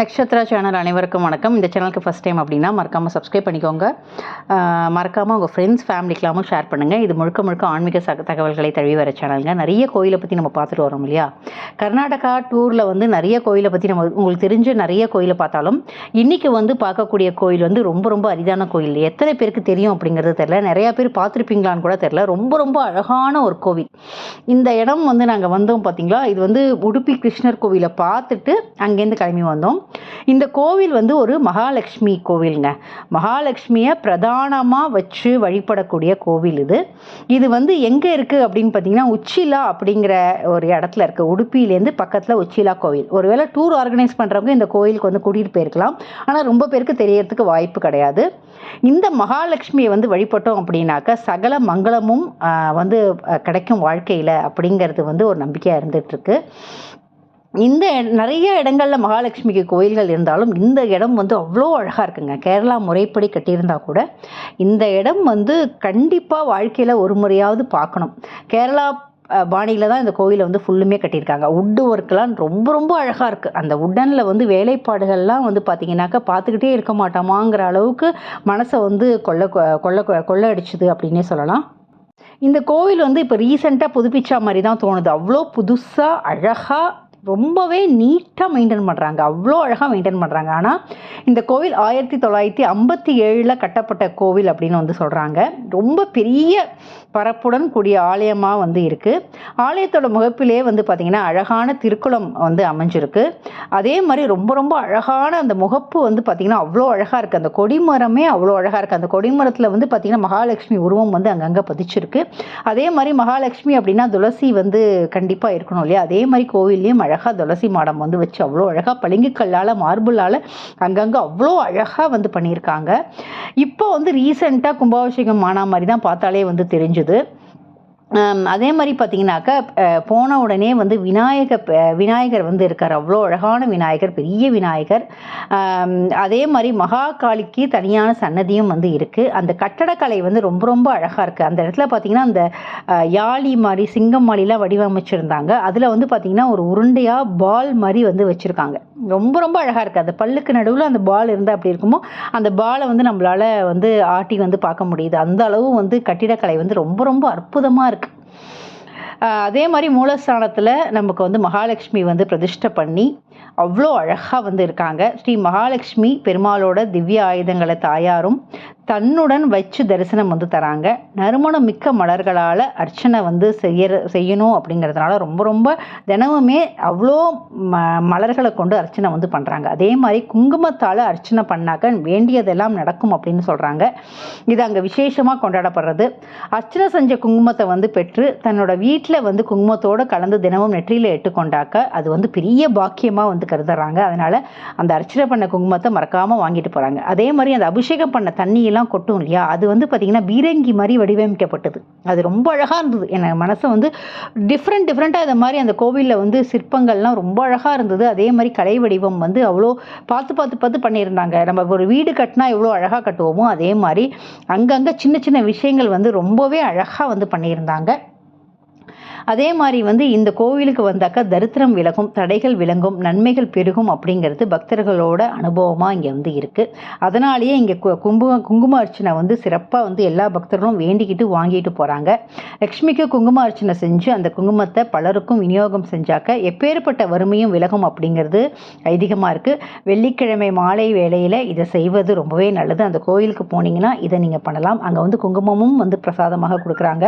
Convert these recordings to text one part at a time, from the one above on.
Nakshatra channel அனைவருக்கும் வணக்கம். இந்த சேனலுக்கு ஃபஸ்ட் டைம் அப்படின்னா மறக்காமல் சப்ஸ்கிரைப் பண்ணிக்கோங்க. மறக்காமல் உங்கள் ஃப்ரெண்ட்ஸ் ஃபேமிலிக்கெல்லாமும் ஷேர் பண்ணுங்கள் இது முழுக்க முழுக்க ஆன்மீக சக தகவல்களை தழுவி வர சேனலுங்க நிறைய கோயிலை பற்றி நம்ம பார்த்துட்டு வரோம் இல்லையா? கர்நாடகா டூரில் வந்து நிறைய கோயிலை பற்றி நம்ம உங்களுக்கு தெரிஞ்ச நிறைய கோயிலை பார்த்தாலும் இன்றைக்கி வந்து பார்க்கக்கூடிய கோயில் வந்து ரொம்ப ரொம்ப அரிதான கோயில். எத்தனை பேருக்கு தெரியும் அப்படிங்கிறது தெரில நிறையா பேர் பார்த்துருப்பீங்களான்னு கூட தெரில ரொம்ப ரொம்ப அழகான ஒரு கோவில். இந்த இடம் வந்து நாங்கள் வந்தோம் பார்த்தீங்களா இது வந்து உடுப்பி கிருஷ்ணர் கோவிலை பார்த்துட்டு அங்கேருந்து கிளம்பி வந்தோம். இந்த கோவில் வந்து ஒரு மகாலட்சுமி கோவிலுங்க. மகாலட்சுமியை பிரதானமாக வச்சு வழிபடக்கூடிய கோவில் இது. இது வந்து எங்கே இருக்குது அப்படின்னு பார்த்தீங்கன்னா உச்சிலா அப்படிங்கிற ஒரு இடத்துல இருக்குது உடுப்பியிலேருந்து பக்கத்தில் உச்சிலா கோவில். ஒருவேளை டூர் ஆர்கனைஸ் பண்ணுறவங்க இந்த கோயிலுக்கு வந்து கூட்டிகிட்டு போயிருக்கலாம். ஆனால் ரொம்ப பேருக்கு தெரியறதுக்கு வாய்ப்பு கிடையாது. இந்த மகாலட்சுமியை வந்து வழிபட்டோம் அப்படின்னாக்க சகல மங்களமும் வந்து கிடைக்கும் வாழ்க்கையில் அப்படிங்கிறது வந்து ஒரு நம்பிக்கையாக இருந்துகிட்ருக்கு இந்த நிறைய இடங்களில் மகாலட்சுமிக்கு கோயில்கள் இருந்தாலும் இந்த இடம் வந்து அவ்வளோ அழகாக இருக்குங்க. கேரளா முறைப்படி கட்டியிருந்தா கூட இந்த இடம் வந்து கண்டிப்பாக வாழ்க்கையில் ஒரு முறையாவது பார்க்கணும். கேரளா பாணியில் தான் இந்த கோயிலை வந்து ஃபுல்லுமே கட்டியிருக்காங்க. உட்டு ஒர்க்கெலாம் ரொம்ப ரொம்ப அழகாக இருக்குது அந்த உட்டனில் வந்து வேலைப்பாடுகள்லாம் வந்து பார்த்தீங்கன்னாக்கா பார்த்துக்கிட்டே இருக்க மாட்டோமாங்கிற அளவுக்கு மனசை வந்து கொள்ள கொள்ள கொள்ள அடிச்சுது அப்படின்னே சொல்லலாம். இந்த கோவில் வந்து இப்போ ரீசெண்டாக புதுப்பிச்சா மாதிரி தான் தோணுது. அவ்வளோ புதுசாக அழகாக ரொம்பவே நீட்டாக மெயின்டைன் பண்ணுறாங்க அவ்வளோ அழகாக மெயின்டைன் பண்ணுறாங்க ஆனால் இந்த கோவில் ஆயிரத்தி தொள்ளாயிரத்தி ஐம்பத்தி ஏழில் கட்டப்பட்ட கோவில் அப்படின்னு வந்து சொல்கிறாங்க ரொம்ப பெரிய பரப்புடன் கூடிய ஆலயமாக வந்து இருக்குது ஆலயத்தோட முகப்பிலே வந்து பார்த்திங்கன்னா அழகான திருக்குளம் வந்து அமைஞ்சிருக்கு. அதே மாதிரி ரொம்ப ரொம்ப அழகான அந்த முகப்பு வந்து பார்த்திங்கன்னா அவ்வளோ அழகாக இருக்குது அந்த கொடிமரமே அவ்வளோ அழகாக இருக்குது அந்த கொடிமரத்தில் வந்து பார்த்திங்கன்னா மகாலட்சுமி உருவம் வந்து அங்கங்கே பதிச்சிருக்கு. அதே மாதிரி மகாலட்சுமி அப்படின்னா துளசி வந்து கண்டிப்பாக இருக்கணும் இல்லையா? அதே மாதிரி கோவில்லையும் அழகாக துளசி மாடம் வந்து வச்சு அவ்வளோ அழகாக பளிங்குக்கல்லால் மார்பிளால் அங்கங்கே அவ்வளோ அழகாக வந்து பண்ணியிருக்காங்க. இப்போ வந்து ரீசெண்டாக கும்பாபிஷேகம் ஆன மாதிரி தான் பார்த்தாலே வந்து தெரிஞ்சு ஆம், அதே மாதிரி பார்த்தீங்கன்னாக்கா போன உடனே வந்து விநாயகர் விநாயகர் வந்து இருக்கார். அவ்வளோ அழகான விநாயகர் பெரிய விநாயகர். அதே மாதிரி மகாகாளிக்கு தனியான சன்னதியும் வந்து இருக்குது அந்த கட்டடக்கலை வந்து ரொம்ப ரொம்ப அழகாக இருக்குது அந்த இடத்துல பார்த்தீங்கன்னா அந்த யாழி மாதிரி சிங்கம் மாதிரிலாம் வடிவமைச்சிருந்தாங்க. அதில் வந்து பார்த்தீங்கன்னா ஒரு உருண்டையாக பால் மாதிரி வந்து வச்சுருக்காங்க. ரொம்ப ரொம்ப அழகாக இருக்குது அந்த பல்லுக்கு நடுவில் அந்த பால் இருந்தால் அப்படி இருக்குமோ அந்த பாலை வந்து நம்மளால் வந்து ஆட்டி வந்து பார்க்க முடியுது. அந்த அளவு வந்து கட்டிடக்கலை வந்து ரொம்ப ரொம்ப அற்புதமாக இருக்குது அதே மாதிரி மூலஸ்தானத்தில் நமக்கு வந்து மகாலட்சுமி வந்து பிரதிஷ்டை பண்ணி அவ்வளோ அழகாக வந்து இருக்காங்க. ஸ்ரீ மகாலட்சுமி பெருமாளோட திவ்ய ஆயுதங்களை தாயாரும் தன்னுடன் வச்சு தரிசனம் வந்து தராங்க. நறுமணம் மிக்க மலர்களால் அர்ச்சனை வந்து செய்ய செய்யணும் அப்படிங்கிறதுனால ரொம்ப ரொம்ப தினமுமே அவ்வளோ ம மலர்களை கொண்டு அர்ச்சனை வந்து பண்ணுறாங்க அதே மாதிரி குங்குமத்தால் அர்ச்சனை பண்ணாக்க வேண்டியதெல்லாம் நடக்கும் அப்படின்னு சொல்கிறாங்க இது அங்கே விசேஷமாக கொண்டாடப்படுறது. அர்ச்சனை செஞ்ச குங்குமத்தை வந்து பெற்று தன்னோட வீட்டில் வந்து குங்குமத்தோடு கலந்து தினமும் நெற்றியில் எட்டுக்கொண்டாக்க அது வந்து பெரிய பாக்கியமாக வந்து கருதுறாங்க. அதனால் அந்த அர்ச்சனை பண்ண குங்குமத்தை மறக்காமல் வாங்கிட்டு போகிறாங்க அதே மாதிரி அந்த அபிஷேகம் பண்ண தண்ணியெல்லாம் கொட்டும் இல்லையா? அது வந்து பார்த்திங்கன்னா பீரங்கி மாதிரி வடிவமைக்கப்பட்டது. அது ரொம்ப அழகாக இருந்தது. என் மனசை வந்து டிஃப்ரெண்ட் டிஃப்ரெண்ட்டாக இந்த மாதிரி அந்த கோவிலில் வந்து சிற்பங்கள்லாம் ரொம்ப அழகாக இருந்தது. அதே மாதிரி கலை வடிவம் வந்து அவ்வளோ பார்த்து பார்த்து பார்த்து பண்ணியிருந்தாங்க. நம்ம ஒரு வீடு கட்டினா எவ்வளோ அழகாக கட்டுவோமோ அதே மாதிரி அங்கங்கே சின்ன சின்ன விஷயங்கள் வந்து ரொம்பவே அழகாக வந்து பண்ணியிருந்தாங்க. அதே மாதிரி வந்து இந்த கோவிலுக்கு வந்தாக்கா தரித்திரம் விலகும் தடைகள் விளங்கும் நன்மைகள் பெருகும் அப்படிங்கிறது பக்தர்களோட அனுபவமாக இங்கே வந்து இருக்குது அதனாலேயே இங்கே குங்கும குங்கும அர்ச்சனை வந்து சிறப்பாக வந்து எல்லா பக்தர்களும் வேண்டிக்கிட்டு வாங்கிட்டு போகிறாங்க லக்ஷ்மிக்கு குங்கும அர்ச்சனை செஞ்சு அந்த குங்குமத்தை பலருக்கும் விநியோகம் செஞ்சாக்க எப்பேற்பட்ட வறுமையும் விலகும் அப்படிங்கிறது ஐதீகமாக இருக்குது வெள்ளிக்கிழமை மாலை வேளையில் இதை செய்வது ரொம்பவே நல்லது. அந்த கோயிலுக்கு போனீங்கன்னா இதை நீங்கள் பண்ணலாம். அங்கே வந்து குங்குமமும் வந்து பிரசாதமாக கொடுக்குறாங்க.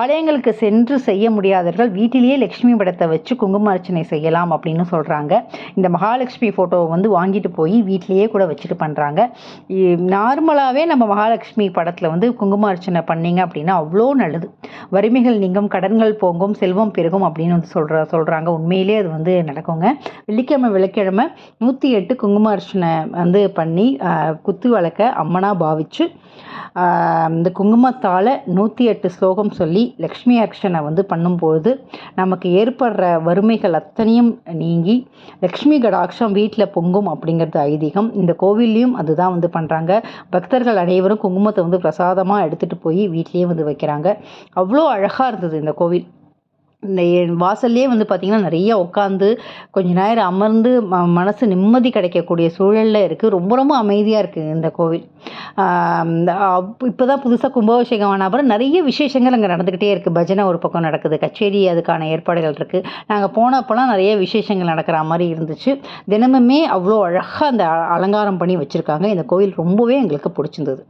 ஆலயங்களுக்கு சென்று செய்ய முடியாதவர்கள் வீட்டிலேயே லக்ஷ்மி படத்தை வச்சு குங்கும அர்ச்சனை செய்யலாம் அப்படின்னு சொல்கிறாங்க இந்த மகாலட்சுமி ஃபோட்டோவை வந்து வாங்கிட்டு போய் வீட்டிலேயே கூட வச்சுட்டு பண்ணுறாங்க நார்மலாகவே நம்ம மகாலட்சுமி படத்தில் வந்து குங்கும அர்ச்சனை பண்ணீங்க அப்படின்னா அவ்வளோ நல்லது. வறுமைகள் நீங்கும் கடன்கள் போங்கும் செல்வம் பெருகும் அப்படின்னு வந்து சொல்கிற சொல்கிறாங்க உண்மையிலே அது வந்து நடக்குங்க. வெள்ளிக்கிழமை வெள்ளிக்கிழமை நூற்றி எட்டு குங்கும அர்ச்சனை வந்து பண்ணி குத்து வளர்க்க அம்மனாக பாவிச்சு இந்த குங்குமத்தால் நூற்றி எட்டு ஸ்லோகம் சொல்லி லக்ஷ்மி அர்ச்சனை வந்து பண்ணும்போது நமக்கு ஏற்படுற வறுமைகள் அத்தனையும் நீங்கி லக்ஷ்மி கடாட்சம் வீட்டில் பொங்கும் அப்படிங்கிறது ஐதீகம். இந்த கோவில்லையும் அதுதான் வந்து பண்ணுறாங்க பக்தர்கள் அனைவரும் குங்குமத்தை வந்து பிரசாதமாக எடுத்துகிட்டு போய் வீட்லேயே வந்து வைக்கிறாங்க. அவ்வளோ அழகாக இருந்தது இந்த கோவில். இந்த எ- வாசல்லே வந்து பார்த்திங்கன்னா நிறைய உட்காந்து கொஞ்ச நேரம் அமர்ந்து ம மனசு நிம்மதி கிடைக்கக்கூடிய சூழலில் இருக்குது ரொம்ப ரொம்ப அமைதியாக இருக்குது இந்த கோவில். இப்போ தான் புதுசாக கும்பாபிஷேகம் ஆன அப்புறம் நிறைய விசேஷங்கள் அங்கே நடந்துக்கிட்டே இருக்குது பஜனை ஒரு பக்கம் நடக்குது கச்சேரி அதுக்கான ஏற்பாடுகள் இருக்குது நாங்கள் போனப்போலாம் நிறைய விசேஷங்கள் நடக்கிற மாதிரி இருந்துச்சு. தினமுமே அவ்வளோ அழகாக அந்த அ- அலங்காரம் பண்ணி வச்சுருக்காங்க. இந்த கோவில் ரொம்பவே எங்களுக்கு பிடிச்சிருந்தது.